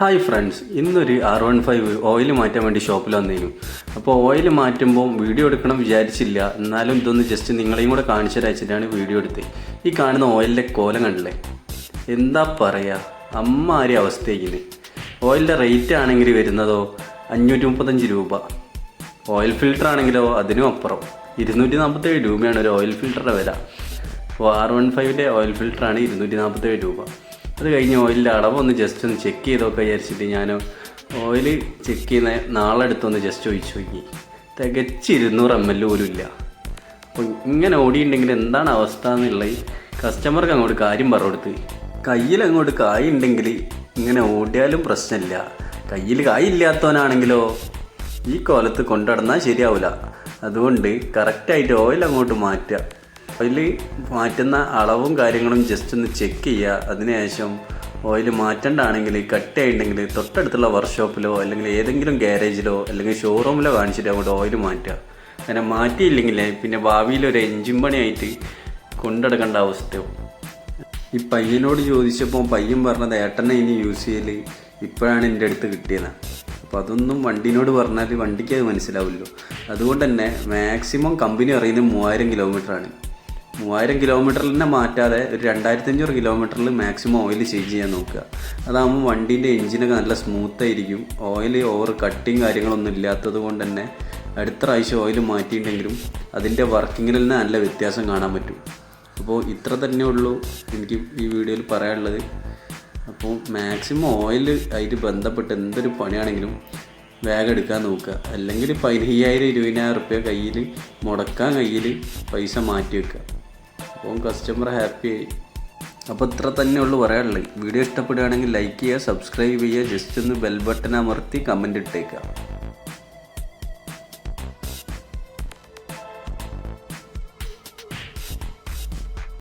Hi friends ഇന്നൊരു R one five oil മാറ്റാൻ വേണ്ടി ഷോപ്പിൽ വന്നിരുന്നു അപ്പോൾ ഓയിൽ മാറ്റുമ്പോൾ വീഡിയോ എടുക്കണം വിചാരിച്ചില്ല. എന്നാലും ഇതൊന്ന് ജസ്റ്റ് നിങ്ങളെയും കൂടെ കാണിച്ചു തരാച്ചിട്ടാണ് വീഡിയോ എടുത്തത് ഈ കാണുന്ന ഓയിലിന്റെ കോലം കണ്ടില്ലേ? എന്താ പറയുക അമ്മാരി അവസ്ഥയിന് ഓയിലിന്റെ റേറ്റ് ആണെങ്കിൽ വരുന്നതോ? അഞ്ഞൂറ്റി മുപ്പത്തഞ്ച് രൂപ. ഓയിൽ ഫിൽറ്റർ ആണെങ്കിലോ? അതിനും അപ്പുറം. ഇരുന്നൂറ്റി നാൽപ്പത്തേഴ് രൂപയാണ് ഒരു ഓയിൽ ഫിൽറ്ററുടെ വില. അപ്പോൾ ആർ വൺ ഫൈവിന്റെ ഓയിൽ ഫിൽറ്ററാണ് ഇരുന്നൂറ്റി നാൽപ്പത്തേഴ് രൂപ. അത് കഴിഞ്ഞ് ഓയിലിന്റെ ഒന്ന് ജസ്റ്റ് ഒന്ന് ചെക്ക് ചെയ്തൊക്കെ വിചാരിച്ചിട്ട് ഞാൻ ഓയിൽ ചെക്ക് ചെയ്യുന്ന നാളെ അടുത്തൊന്ന് ജസ്റ്റ് ഒഴിച്ചു നോക്കി. തികച്ച് ഇരുന്നൂറ് എം എൽ പോലും ഇല്ല അപ്പോൾ ഇങ്ങനെ ഓടിയിട്ടുണ്ടെങ്കിൽ എന്താണ് അവസ്ഥ എന്നുള്ളത് കസ്റ്റമർക്ക് അങ്ങോട്ട് കാര്യം പറഞ്ഞു കൊടുത്ത് കയ്യിൽ അങ്ങോട്ട് കായ് ഉണ്ടെങ്കിൽ ഇങ്ങനെ ഓടിയാലും പ്രശ്നമില്ല. കയ്യിൽ കായ് ഇല്ലാത്തവനാണെങ്കിലോ ഈ കോലത്ത് കൊണ്ടുനടന്നാൽ ശരിയാവില്ല. അതുകൊണ്ട് കറക്റ്റായിട്ട് ഓയിൽ അങ്ങോട്ട് മാറ്റുക. ഓയിൽ മാറ്റുന്ന അളവും കാര്യങ്ങളും ജസ്റ്റ് ഒന്ന് ചെക്ക് ചെയ്യുക. അതിനുശേഷം ഓയിൽ മാറ്റണ്ടാണെങ്കിൽ കട്ടായിട്ടുണ്ടെങ്കിൽ തൊട്ടടുത്തുള്ള വർക്ക്ഷോപ്പിലോ അല്ലെങ്കിൽ ഏതെങ്കിലും ഗ്യാരേജിലോ അല്ലെങ്കിൽ ഷോറൂമിലോ കാണിച്ചിട്ട് അങ്ങോട്ട് ഓയിൽ മാറ്റുക. അങ്ങനെ മാറ്റിയില്ലെങ്കിൽ പിന്നെ ഭാവിയിൽ ഒരു എഞ്ചിൻ പണിയായിട്ട് കൊണ്ടെടുക്കേണ്ട അവസ്ഥയാവും ഈ പയ്യനോട് ചോദിച്ചപ്പോൾ പയ്യൻ പറഞ്ഞത് ഏട്ടനെ ഇനി യൂസ് ചെയ്യൽ ഇപ്പോഴാണ് എന്റെ അടുത്ത് കിട്ടിയത്. അപ്പോൾ അതൊന്നും വണ്ടിനോട് പറഞ്ഞാൽ വണ്ടിക്ക് അത് മനസ്സിലാവില്ലോ അതുകൊണ്ട് തന്നെ മാക്സിമം കമ്പനി അറിയുന്നത് മൂവായിരം കിലോമീറ്ററാണ് മൂവായിരം കിലോമീറ്ററിൽ തന്നെ മാറ്റാതെ ഒരു രണ്ടായിരത്തി അഞ്ഞൂറ് കിലോമീറ്ററിൽ മാക്സിമം ഓയിൽ ചേഞ്ച് ചെയ്യാൻ നോക്കുക. അതാകുമ്പോൾ വണ്ടീന്റെ എഞ്ചിനൊക്കെ നല്ല സ്മൂത്ത് ആയിരിക്കും. ഓയിൽ ഓവർ കട്ടിങ് കാര്യങ്ങളൊന്നും ഇല്ലാത്തത് കൊണ്ട് തന്നെ അടുത്ത പ്രാവശ്യം ഓയിൽ മാറ്റിയിട്ടുണ്ടെങ്കിലും അതിന്റെ വർക്കിങ്ങിൽ തന്നെ നല്ല വ്യത്യാസം കാണാൻ പറ്റും. അപ്പോൾ ഇത്ര തന്നെ ഉള്ളൂ എനിക്ക് ഈ വീഡിയോയിൽ പറയാനുള്ളത്. അപ്പോൾ മാക്സിമം ഓയിൽ അതിന് ബന്ധപ്പെട്ട് എന്തൊരു പണിയാണെങ്കിലും വേഗം എടുക്കാൻ നോക്കുക. അല്ലെങ്കിൽ പതിനയ്യായിരം ഇരുപതിനായിരം റുപ്യ കയ്യിൽ മുടക്കാൻ കയ്യിൽ പൈസ മാറ്റി വെക്കുക. അപ്പോൾ കസ്റ്റമർ ഹാപ്പി ആയി അപ്പോൾ ഇത്ര തന്നെ ഉള്ളൂ പറയാനുള്ളത്. വീഡിയോ ഇഷ്ടപ്പെടുകയാണെങ്കിൽ ലൈക്ക് ചെയ്യുക സബ്സ്ക്രൈബ് ചെയ്യുക ജസ്റ്റ് ഒന്ന് ബെൽ ബട്ടൺ അമർത്തി കമന്റ് ഇട്ടേക്കുക.